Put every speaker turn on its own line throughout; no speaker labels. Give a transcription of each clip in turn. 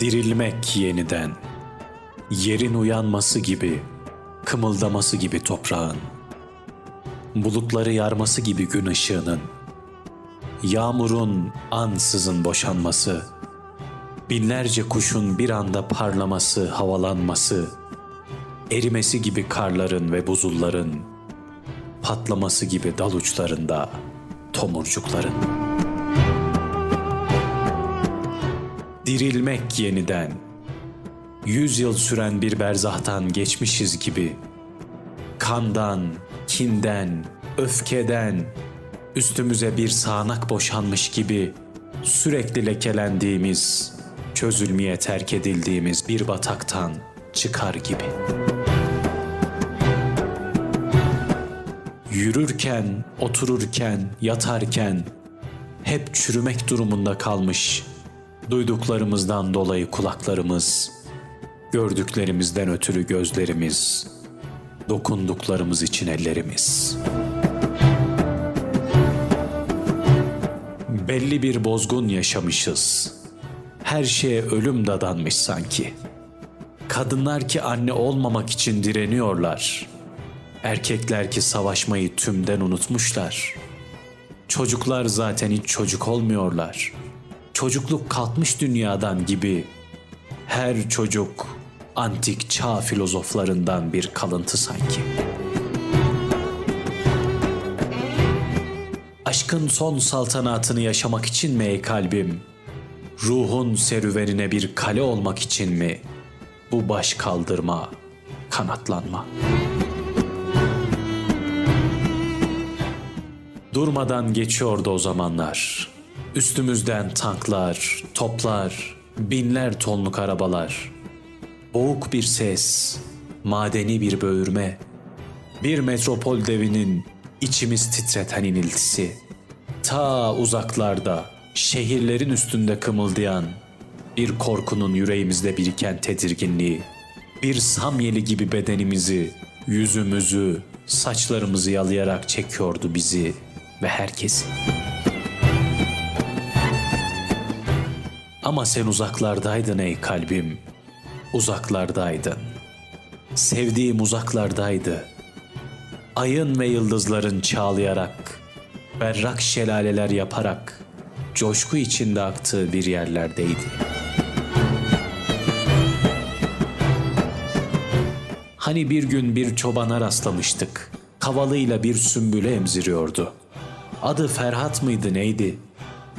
Dirilmek yeniden. Yerin uyanması gibi, kımıldaması gibi toprağın. Bulutları yarması gibi gün ışığının. Yağmurun ansızın boşanması. Binlerce kuşun bir anda parlaması, havalanması. Erimesi gibi karların ve buzulların. Patlaması gibi dal uçlarında tomurcukların. Dirilmek yeniden. Yüz yıl süren bir berzahtan geçmişiz gibi. Kandan, kinden, öfkeden, üstümüze bir sağanak boşanmış gibi sürekli lekelendiğimiz, çözülmeye terk edildiğimiz bir bataktan çıkar gibi. Yürürken, otururken, yatarken hep çürümek durumunda kalmış duyduklarımızdan dolayı kulaklarımız, gördüklerimizden ötürü gözlerimiz, dokunduklarımız için ellerimiz. Belli bir bozgun yaşamışız. Her şeye ölüm dadanmış sanki. Kadınlar ki anne olmamak için direniyorlar. Erkekler ki savaşmayı tümden unutmuşlar. Çocuklar zaten hiç çocuk olmuyorlar. Çocukluk kalkmış dünyadan gibi. Her çocuk antik çağ filozoflarından bir kalıntı sanki. Aşkın son saltanatını yaşamak için mi ey kalbim? Ruhun serüvenine bir kale olmak için mi? Bu baş kaldırma, kanatlanma. Durmadan geçiyordu o zamanlar. Üstümüzden tanklar, toplar, binler tonluk arabalar. Boğuk bir ses, madeni bir böğürme. Bir metropol devinin içimiz titreten iniltisi. Ta uzaklarda, şehirlerin üstünde kımıldayan, bir korkunun yüreğimizde biriken tedirginliği, bir samyeli gibi bedenimizi, yüzümüzü, saçlarımızı yalayarak çekiyordu bizi ve herkesi. Ama sen uzaklardaydın ey kalbim, uzaklardaydın. Sevdiğim uzaklardaydı. Ayın ve yıldızların çağlayarak, berrak şelaleler yaparak, coşku içinde aktığı bir yerlerdeydi. Hani bir gün bir çobana rastlamıştık. Kavalıyla bir sümbüle emziriyordu. Adı Ferhat mıydı neydi?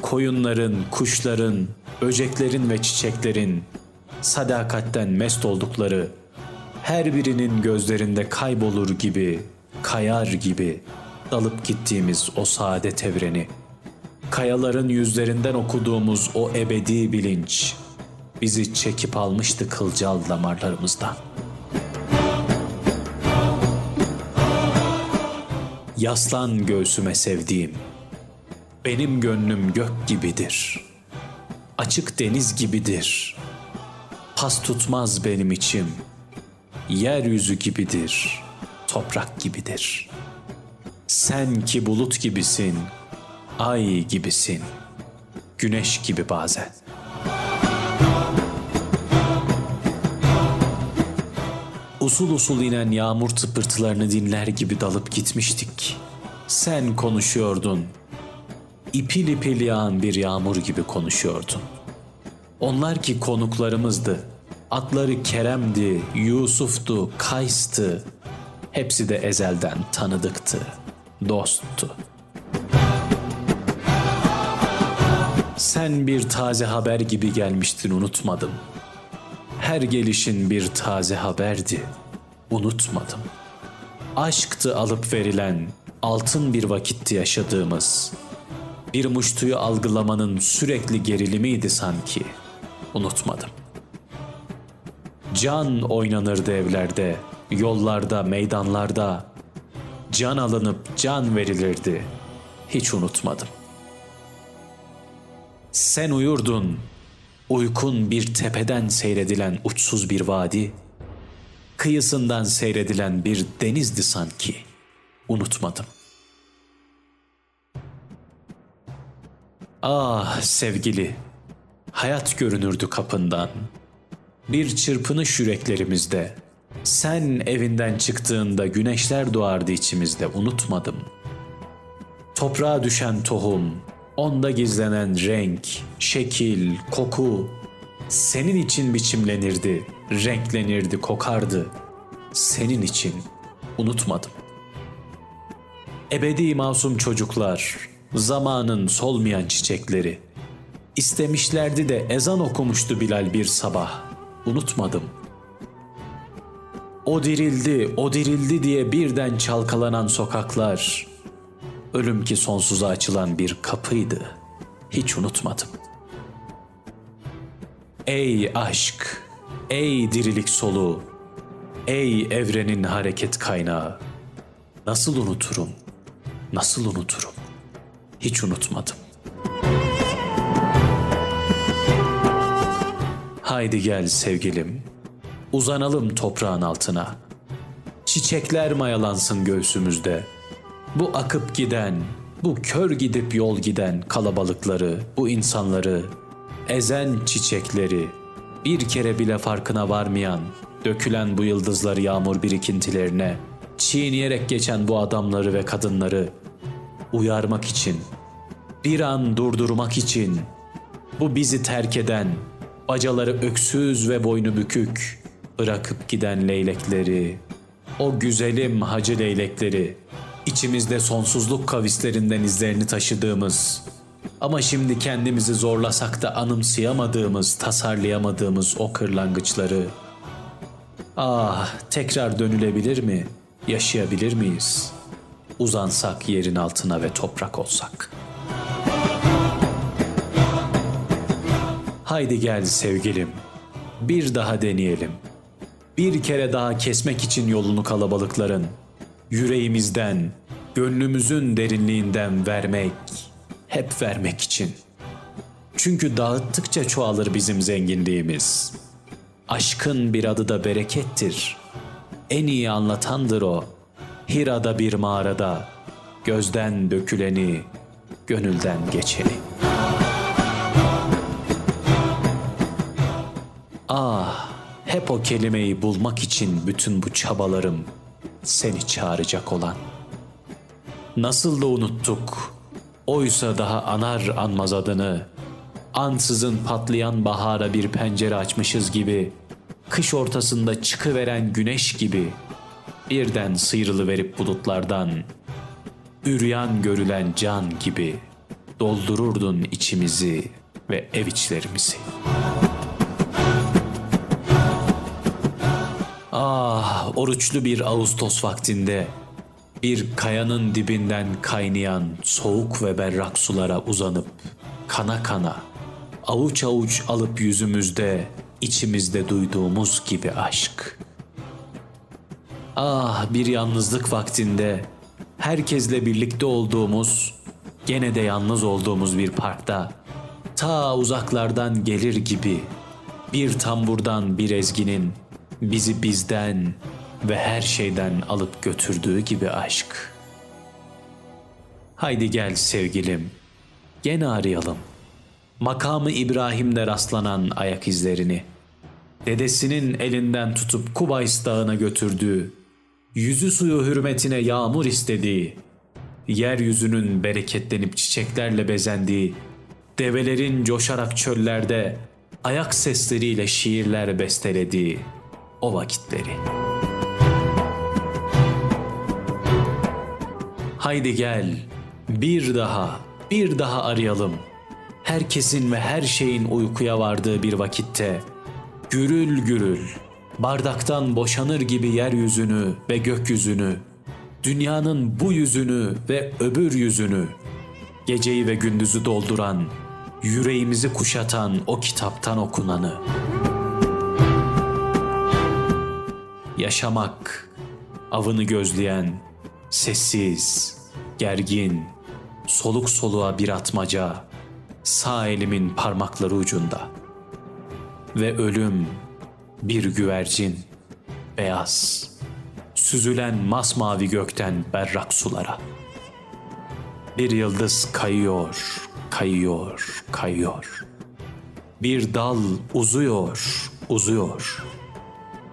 Koyunların, kuşların, böceklerin ve çiçeklerin sadakatten mest oldukları, her birinin gözlerinde kaybolur gibi, kayar gibi dalıp gittiğimiz o saadet evreni, kayaların yüzlerinden okuduğumuz o ebedi bilinç bizi çekip almıştı kılcal damarlarımızdan. Yaslan göğsüme sevdiğim, benim gönlüm gök gibidir. Açık deniz gibidir. Pas tutmaz benim içim. Yeryüzü gibidir. Toprak gibidir. Sen ki bulut gibisin. Ay gibisin. Güneş gibi bazen. Usul usul inen yağmur tıpırtılarını dinler gibi dalıp gitmiştik. Sen konuşuyordun, ipil ipil yağan bir yağmur gibi konuşuyordun. Onlar ki konuklarımızdı. Adları Kerem'di, Yusuf'tu, Kays'tı. Hepsi de ezelden tanıdıktı, dosttu. Sen bir taze haber gibi gelmiştin unutmadım. Her gelişin bir taze haberdi, unutmadım. Aşktı alıp verilen, altın bir vakitti yaşadığımız.'' Bir muştuyu algılamanın sürekli gerilimiydi sanki. Unutmadım. Can oynanırdı evlerde, yollarda, meydanlarda. Can alınıp can verilirdi. Hiç unutmadım. Sen uyurdun. Uykun bir tepeden seyredilen uçsuz bir vadi. Kıyısından seyredilen bir denizdi sanki. Unutmadım. Ah sevgili, hayat görünürdü kapından. Bir çırpınış yüreklerimizde. Sen evinden çıktığında güneşler doğardı içimizde unutmadım. Toprağa düşen tohum, onda gizlenen renk, şekil, koku senin için biçimlenirdi, renklenirdi, kokardı. Senin için unutmadım. Ebedi masum çocuklar, zamanın solmayan çiçekleri. İstemişlerdi de ezan okumuştu Bilal bir sabah. Unutmadım. O dirildi, o dirildi diye birden çalkalanan sokaklar. Ölüm ki sonsuza açılan bir kapıydı. Hiç unutmadım. Ey aşk, ey dirilik soluğu, ey evrenin hareket kaynağı. Nasıl unuturum, nasıl unuturum? Hiç unutmadım. Haydi gel sevgilim, uzanalım toprağın altına. Çiçekler mayalansın göğsümüzde. Bu akıp giden, bu kör gidip yol giden kalabalıkları, bu insanları, ezen çiçekleri, bir kere bile farkına varmayan, dökülen bu yıldızları yağmur birikintilerine, çiğneyerek geçen bu adamları ve kadınları uyarmak için, bir an durdurmak için, bu bizi terk eden, bacaları öksüz ve boynu bükük, bırakıp giden leylekleri, o güzelim hacı leylekleri, içimizde sonsuzluk kavislerinden izlerini taşıdığımız, ama şimdi kendimizi zorlasak da anımsayamadığımız, tasarlayamadığımız o kırlangıçları, ah tekrar dönülebilir mi, yaşayabilir miyiz? Uzansak yerin altına ve toprak olsak.'' Haydi gel sevgilim. Bir daha deneyelim. Bir kere daha kesmek için yolunu kalabalıkların. Yüreğimizden, gönlümüzün derinliğinden vermek, hep vermek için. Çünkü dağıttıkça çoğalır bizim zenginliğimiz. Aşkın bir adı da berekettir. En iyi anlatandır o. Hira'da bir mağarada, gözden döküleni, gönülden geçeni.'' Ah, hep o kelimeyi bulmak için bütün bu çabalarım seni çağıracak olan. Nasıl da unuttuk, oysa daha anar anmaz adını. Ansızın patlayan bahara bir pencere açmışız gibi, kış ortasında çıkıveren güneş gibi, birden sıyrılıverip bulutlardan, üryan görülen can gibi doldururdun içimizi ve ev içlerimizi.'' Ah oruçlu bir Ağustos vaktinde bir kayanın dibinden kaynayan soğuk ve berrak sulara uzanıp kana kana avuç avuç alıp yüzümüzde içimizde duyduğumuz gibi aşk. Ah bir yalnızlık vaktinde herkesle birlikte olduğumuz gene de yalnız olduğumuz bir parkta ta uzaklardan gelir gibi bir tamburdan bir ezginin bizi bizden ve her şeyden alıp götürdüğü gibi aşk. Haydi gel sevgilim, gene arayalım. Makamı İbrahim'de rastlanan ayak izlerini. Dedesinin elinden tutup Kubays Dağı'na götürdüğü, yüzü suyu hürmetine yağmur istediği, yeryüzünün bereketlenip çiçeklerle bezendiği, develerin coşarak çöllerde ayak sesleriyle şiirler bestelediği, o vakitleri. Haydi gel, bir daha, bir daha arayalım. Herkesin ve her şeyin uykuya vardığı bir vakitte, gürül gürül, bardaktan boşanır gibi yeryüzünü ve gökyüzünü, dünyanın bu yüzünü ve öbür yüzünü, geceyi ve gündüzü dolduran, yüreğimizi kuşatan o kitaptan okunanı.'' yaşamak, avını gözleyen, sessiz, gergin, soluk soluğa bir atmaca, sağ elimin parmakları ucunda. Ve ölüm bir güvercin, beyaz, süzülen masmavi gökten berrak sulara. Bir yıldız kayıyor, kayıyor, kayıyor. Bir dal uzuyor, uzuyor.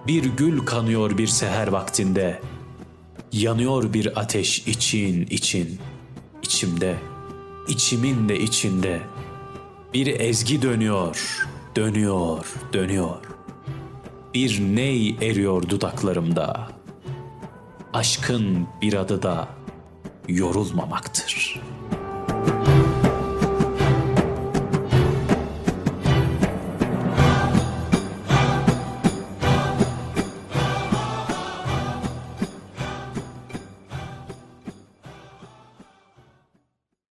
Bir gül kanıyor bir seher vaktinde. Yanıyor bir ateş için için. içimde, içimin de içinde. Bir ezgi dönüyor, dönüyor, dönüyor. Bir ney eriyor dudaklarımda. Aşkın bir adı da yorulmamaktır.''